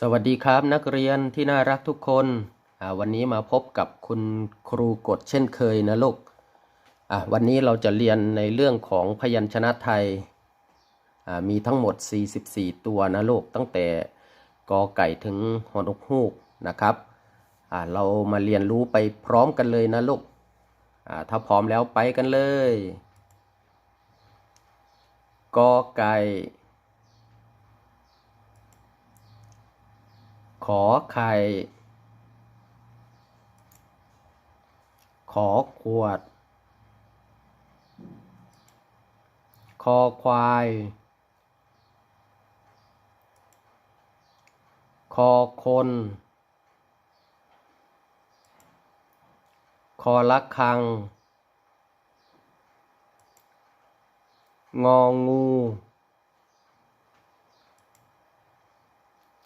สวัสดีครับนักเรียนที่น่ารักทุกคนวันนี้มาพบกับคุณครูกฎเช่นเคยนะลูกวันนี้เราจะเรียนในเรื่องของพยัญชนะไทยมีทั้งหมด 44 ตัวนะลูกตั้งแต่กอไก่ถึงฮอนกฮูกนะครับเรามาเรียนรู้ไปพร้อมกันเลยนะลูกถ้าพร้อมแล้วไปกันเลยกอไก่ ขอไข่ ขอขวด คอควาย คอคน คอละคัง งองู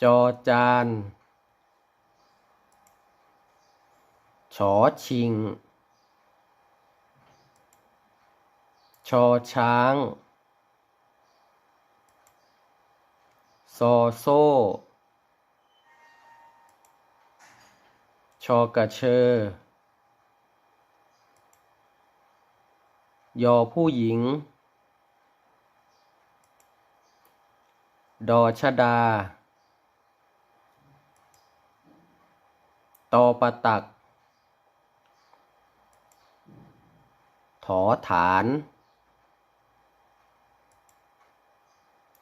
จอจาน ชอชิง ชอช้าง ซอโซ่ ชอกระเชอยอผู้หญิง ดอชดา ตอประตัก อฐาน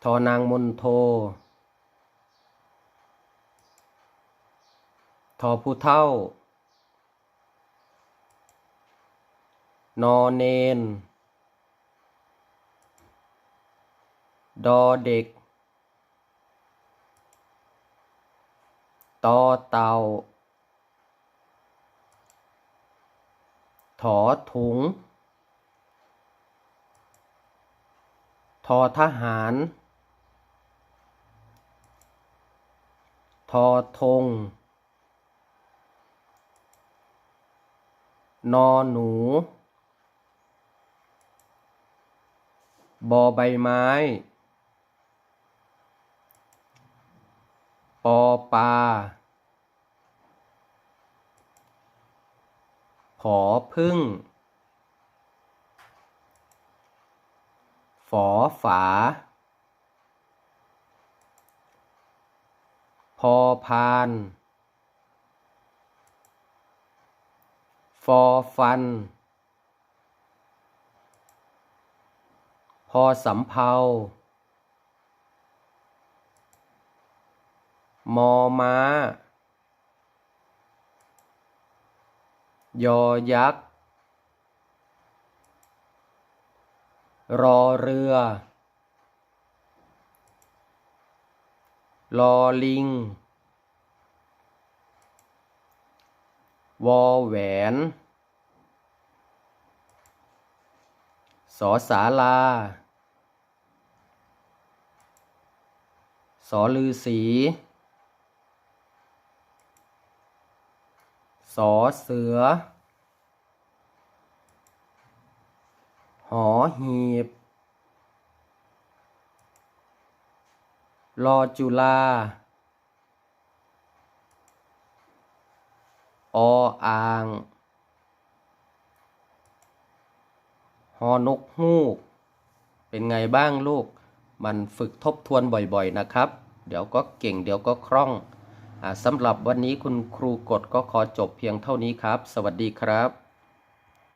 ทอนางมนโท ทอผู้เท่า นอเนน ดอเด็ก ตอเต่าถอถุง ทอทหาร ทอธงนอหนู บอใบไม้ ปอปลาผอพึ่ง ฝอฝา พอพาน ฟอฟัน พอสำเภามอม้า ยอยักษ์ รอเรือลอลิง วอแหวน สอสาลา สอลือสี สอเสือ หอหีบรอจุลา ออ่างฮอนกฮูก เป็นไงบ้างลูก มันฝึกทบทวนบ่อยๆนะครับ เดี๋ยวก็เก่งเดี๋ยวก็คล่องอาสำหรับวันนี้คุณครูกฎก็ขอจบเพียงเท่านี้ครับ สวัสดีครับ